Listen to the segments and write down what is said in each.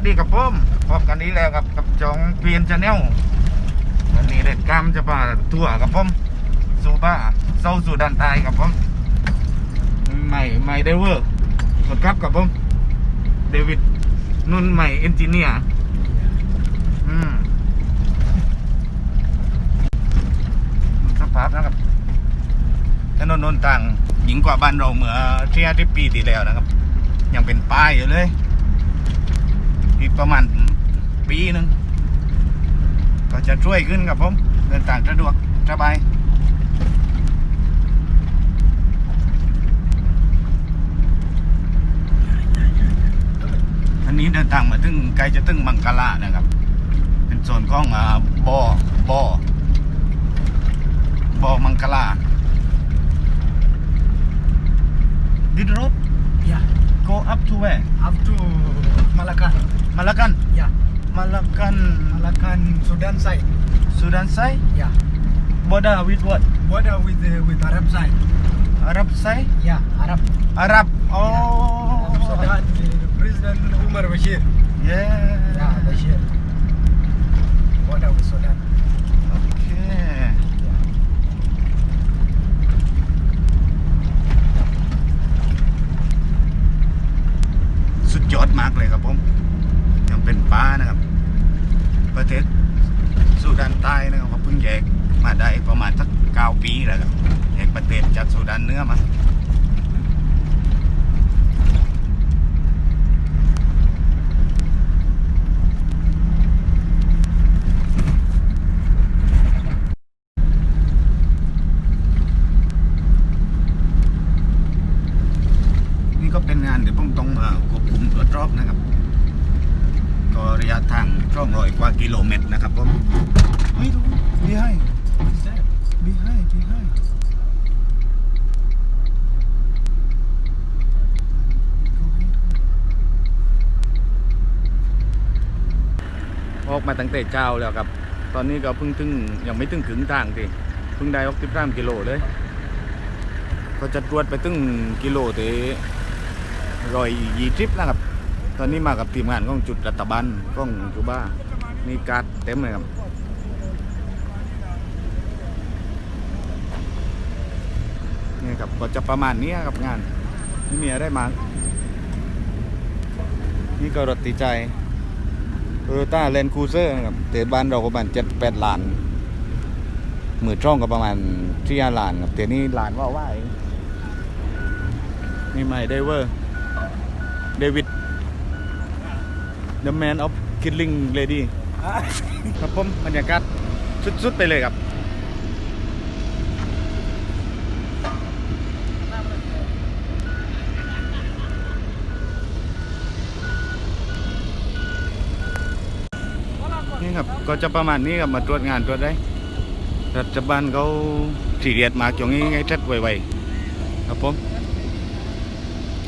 วัสดีครับผมพบกันนี้แล้วกับกับจองเพียนชาแนลวันนี้เด็ดกรรมจะพาทั่วกับผมซูบ้าเซาสู่ด้านใต้กับผมใหม่ใหม่เดเวอร์คนครับกับผมเดวิดนุ่นใหม่เอนจิเนียร์อืมสภาพนะครับถนนนนต่างหญิงกว่าบ้านเราเมื่อเที่ยที่ปีที่แล้วนะครับ ยังเป็นป้ายอยู่เลย อีกประมาณปีหนึ่งก็จะช่วยขึ้นครับผมเดินทางสะดวกสบายอันนี้เดินทางมาถึงใกล้จะถึงมังกลานะครับ เป็นโซนของอ่าบอบอบอมังกลาดิดรถ Yeah, go up to where up to Malacan. มาละกัน Yeah, มาละกัน Malacan, Sudan side. สุดานไซ Yeah, border with what border with the with Arab side. อาหรับไซ Yeah, Arab. อาหรับโอ้ Arab Sudan, the President Umar Bashir. เย้ Yeah, Bashir. Border with Sudan. โอเค Yeah. สุดยอดมากเลยครับผมยัง เป็นป้านะครับ ประเทศสุดานใต้นะครับเขาเพิ่งแยกมาได้ประมาณสักเก้าปีแล้วครับแยกประเทศจากสุดานเนื้อมา นี่ก็เป็นงานเดี๋ยวผมต้องมาควบคุมตรวจรอบนะครับ ก็ ระยะทางช่องร้อยกว่ากิโลเมตรนะครับผมเฮ้ยดูดีให้ What's that? ดีให้ดีให้ออกมาตั้งแต่เช้าแล้วครับ ตอนนี้ก็เพิ่งถึงยังไม่ถึงถึงทางทีเพิ่งได้ออกสิบสามกิโลเลย ก็จะตรวจไปถึงกิโลเตรอยยี่ทริปนะครับ ตอนนี้มากับทีมงานของจุดรัฐบาลของจูบ้ามีการ์ดเต็มเลยครับนี่ครับก็จะประมาณนี้ครับงานไม่มีอะไรมากนี่ก็รถตีใจโตโยต้าเลนคูเซอร์ครับเตะบ้านเราประมาณเจ็ดแปดล้านหมื่นช่องก็ประมาณที่ห้าล้านครับเตะนี่ล้านว่าว่าเองนี่ใหม่ไดเวอร์เดวิด The Man of Killing Lady ครับผมบรรยากาศสุด ๆ ไปเลยครับ นี่ครับ ก็จะประมาณนี้ครับ มาตรวจงานตรวจได้ รัฐบาลเขาสีเรียดมากจงนี้ให้ชัดไวๆครับผม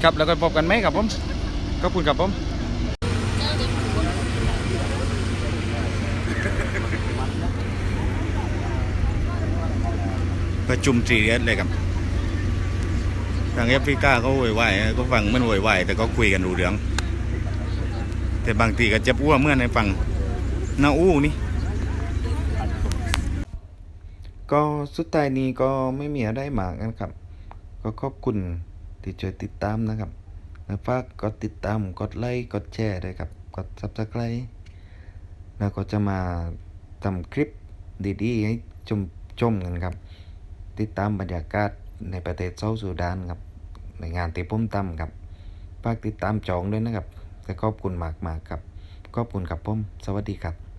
ครับแล้วก็พบกันไหมครับผมขอบคุณครับผม ประชุมสีเรียดเลยครับไปางแอฟริกาเขาโวยวายก็ฟังมันโวยวายแต่ก็คุยกันรู้เรื่อง แต่บางทีก็เจ็บอ้วเมื่อในฟังนาอู้นี่ ก็สุดท้ายนี้ก็ไม่มีอะไรมากนะครับ ก็ขอบคุณที่ช่วยติดตามนะครับแล้วฝากกดติดตาม กดไลค์ กดแชร์ด้วยครับ กด subscribe แล้วก็จะมาทำคลิปดีๆให้ชมชมกันครับ ติดตามบรรยากาศในประเทศเซาท์สุดานครับในงานที่ผมทำครับฝากติดตามจองด้วยนะครับแต่ขอบคุณมากๆครับขอบคุณครับผมสวัสดีครับ